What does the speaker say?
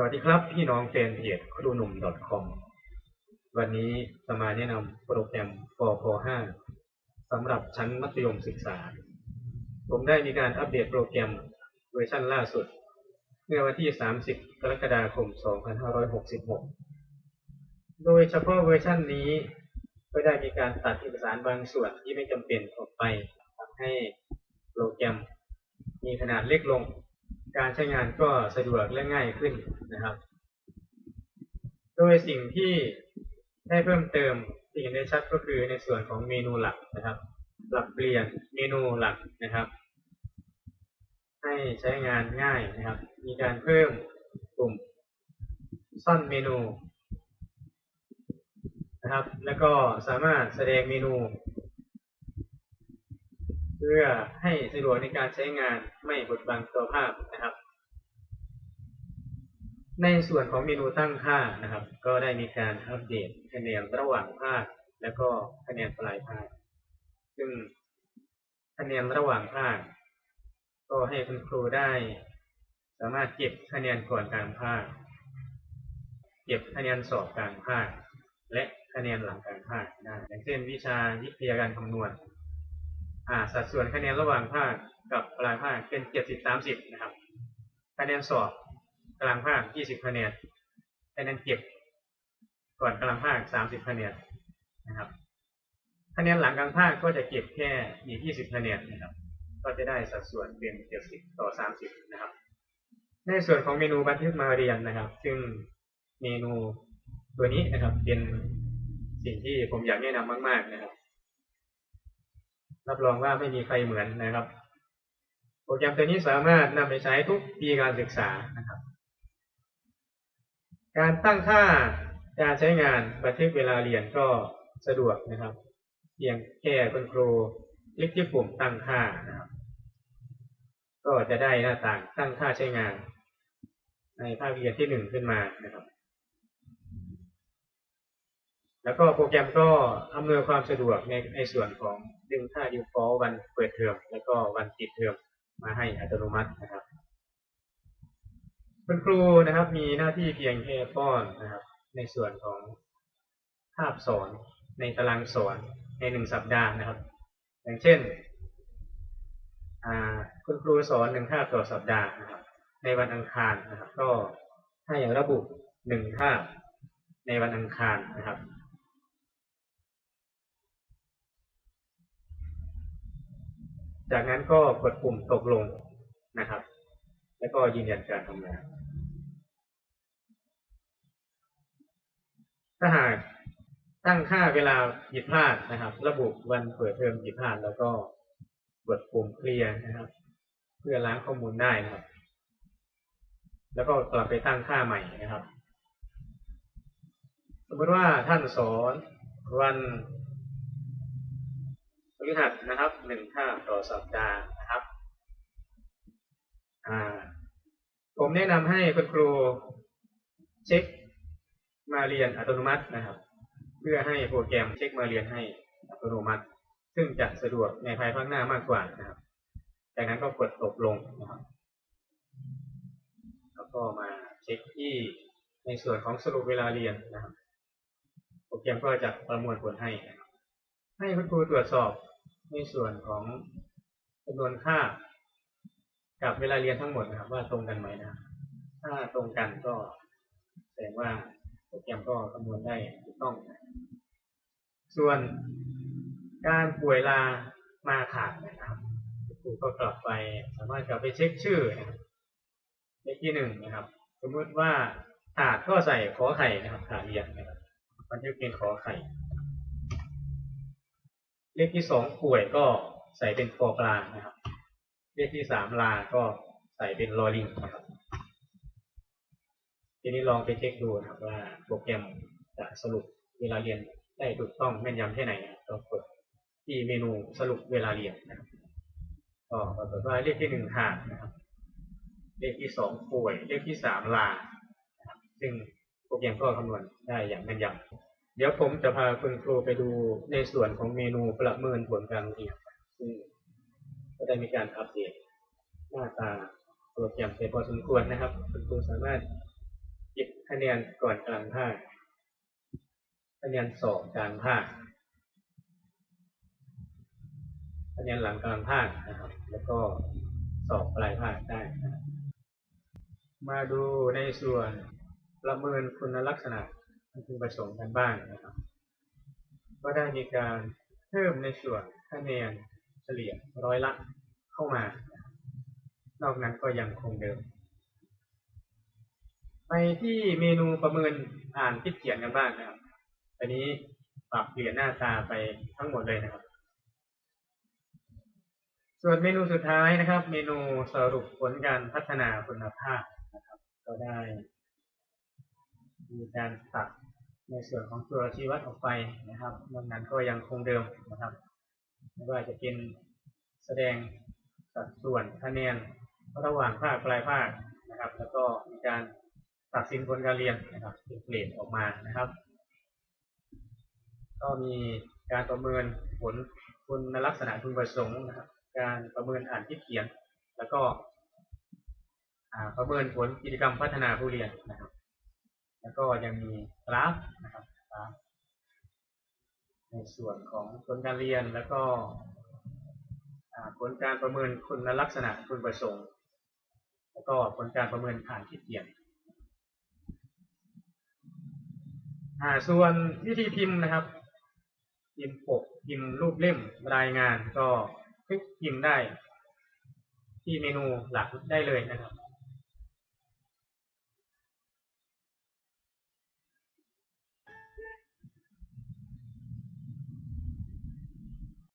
สวัสดีครับ พี่น้องแฟนเพจครูหนุ่ม .com วันนี้จะมาแนะนำโปรแกรมปพ5สำหรับชั้นมัธยมศึกษา ผมได้มีการอัปเดตโปรแกรมเวอร์ชันล่าสุด เมื่อวันที่ 30 กรกฎาคม 2566 โดยเฉพาะเวอร์ชันนี้ก็ได้มีการตัดเอกสารบางส่วนที่ไม่จำเป็นออกไปทำให้โปรแกรมมีขนาดเล็กลง การใช้งานก็สะดวกและง่ายขึ้นนะครับ โดยสิ่งที่ได้เพิ่มเติมที่เห็นได้ชัดก็คือในส่วนของเมนูหลักนะครับ ปรับเปลี่ยนเมนูหลักนะครับ ให้ใช้งานง่ายนะครับ มีการเพิ่มปุ่มซ่อนเมนูนะครับ แล้วก็สามารถแสดงเมนู เพื่อให้สะดวกในการใช้งานไม่บดบังตัวภาพนะครับ ในส่วนของเมนูตั้งค่านะครับ ก็ได้มีการอัปเดตคะแนนระหว่างภาคและก็คะแนนปลายภาค ซึ่งคะแนนระหว่างภาค ก็ให้คุณครูได้ สามารถเก็บคะแนนก่อนกางภาค เก็บคะแนนสอบกางภาค และคะแนนหลังกางภาคได้อย่างเช่นวิชาวิทยาการคำนวณ อ่าสัดส่วนคะแนนระหว่างภาคกับปลายภาคเป็นเจ็ดสิบสามสิบนะครับ คะแนนสอบกลางภาคยี่สิบคะแนนคะแนนเก็บก่อนกลางภาคสามสิบคะแนนนะครับคะแนนหลังกลางภาคก็จะเก็บแค่อีกยี่สิบคะแนนนะครับ ก็จะได้สัดส่วนเป็นเจ็ดสิบต่อสามสิบนะครับ ในส่วนของเมนูบันทึกมาเรียนนะครับ ซึ่งเมนูตัวนี้นะครับเป็นสิ่งที่ผมอยากแนะนำมาก ๆ นะครับ รับรองว่าไม่มีใครเหมือนนะครับ โปรแกรมตัวนี้สามารถนำไปใช้ทุกปีการศึกษานะครับ การตั้งค่าการใช้งานบันทึกเวลาเรียนก็สะดวกนะครับ เพียงแค่คุณครูคลิกที่ปุ่มตั้งค่านะครับ ก็จะได้หน้าต่างตั้งค่าใช้งาน ในภาคเรียนที่หนึ่งขึ้นมานะครับ แล้วก็โปรแกรมก็อำนวยความสะดวกในในส่วนของ ดึงค่า default วันเปิดเทอมแล้วก็วันปิดเทอมมาให้อัตโนมัตินะครับ คุณครูนะครับ มีหน้าที่เพียงแค่ป้อนนะครับ ในส่วนของภาพสอนในตารางสอนในหนึ่งสัปดาห์นะครับ อย่างเช่นคุณครูสอนหนึ่งคาบต่อสัปดาห์นะครับ ในวันอังคารนะครับ ก็ให้ระบุหนึ่งคาบในวันอังคารนะครับ จากนั้นก็กดปุ่มตกลงนะครับ แล้วก็ยืนยันการทำงาน ถ้าหากตั้งค่าเวลาผิดพลาดนะครับ ระบุวันเปิดเทอมผิดพลาดแล้วก็กดปุ่มเคลียร์นะครับ เพื่อล้างข้อมูลได้นะครับ แล้วก็กลับไปตั้งค่าใหม่นะครับ สมมติว่าท่านสอนวัน ฤหัสนะครับหนึ่งคาต่อสัปดาห์นะครับผมแนะนำให้คุณครูเช็คมาเรียนอัตโนมัตินะครับ เพื่อให้โปรแกรมเช็คมาเรียนให้อัตโนมัติ ซึ่งจะสะดวกในภายภาคหน้ามากกว่านะครับ จากนั้นก็กดตกลงนะครับแล้วก็มาเช็คที่ในส่วนของสรุปเวลาเรียนนะครับ โปรแกรมก็จะประมวลผลให้นะครับให้คุณครูตรวจสอบ ในส่วนของจำนวนค่า กับเวลาเรียนทั้งหมดนะครับ ว่าตรงกันไหมนะถ้าตรงกันก็แสดงว่าโปรแกรมก็คำนวณได้ถูกต้อง ส่วนการป่วยลามาขาดนะครับครูก็กลับไปสามารถกลับไปเช็คชื่อนะครับเลขที่หนึ่งนะครับ สมมติว่าขาดก็ใส่ขอไข่นะครับขาดเรียนนะครับบันทึกเป็นขอไข่ เลขที่สองป่วยก็ใส่เป็นปอปลานะครับ เลขที่สามลาก็ใส่เป็นลอลิงนะครับ ทีนี้ลองไปเช็คดูนะครับว่าโปรแกรมจะสรุปเวลาเรียนได้ถูกต้องแม่นยำแค่ไหนนะครับก็กดที่เมนูสรุปเวลาเรียนนะครับก็ปรากฏว่าเลขที่หนึ่งขาดนะครับ เลขที่สองป่วย เลขที่สามลา ซึ่งโปรแกรมก็คำนวณได้อย่างแม่นยำ เดี๋ยวผมจะพาคุณครูไปดูในส่วนของเมนูประเมินผลการเรียนซึ่งก็ได้มีการอัปเดตหน้าตาโปรแกรมไปพอสมควรนะครับ คุณครูสามารถคะแนนก่อนกลางภาคคะแนนสอบกลางภาคคะแนนหลังกลางภาคนะครับ แล้วก็สอบปลายภาคได้นะมาดูในส่วนประเมินคุณลักษณะ พึงประสงค์กันบ้างนะครับ ก็ได้มีการเพิ่มในส่วนคะแนนเฉลี่ยร้อยละเข้ามานะครับนอกนั้นก็ยังคงเดิม ไปที่เมนูประเมินอ่านคิดเขียนกันบ้างนะครับ อันนี้ปรับเปลี่ยนหน้าตาไปทั้งหมดเลยนะครับ ส่วนเมนูสุดท้ายนะครับ เมนูสรุปผลการพัฒนาคุณภาพนะครับ ก็ได้ มีการตัด ในส่วนของตัวชี้วัดออกไปนะครับนอกนั้นก็ยังคงเดิมนะครับไม่ว่าจะเป็นแสดงสัดส่วนคะแนนระหว่างภาคปลายภาคนะครับ แล้วก็มีการตัดสินผลการเรียนนะครับเป็นเกรดออกมานะครับ ก็มีการประเมินผลคุณลักษณะพึงประสงค์นะครับ การประเมินอ่านที่เขียน แล้วก็ประเมินผลกิจกรรมพัฒนาผู้เรียนนะครับ แล้วก็ยังมีกราฟนะครับกราฟในส่วนของผลการเรียนแล้วก็ผลการประเมินคุณลักษณะพึงประสงค์ แล้วก็ผลการประเมินผ่านที่เขียนส่วนวิธีพิมพ์นะครับ พิมพ์ปกพิมพ์รูปเล่มรายงานก็คลิกพิมพ์ได้ ที่เมนูหลักได้เลยนะครับ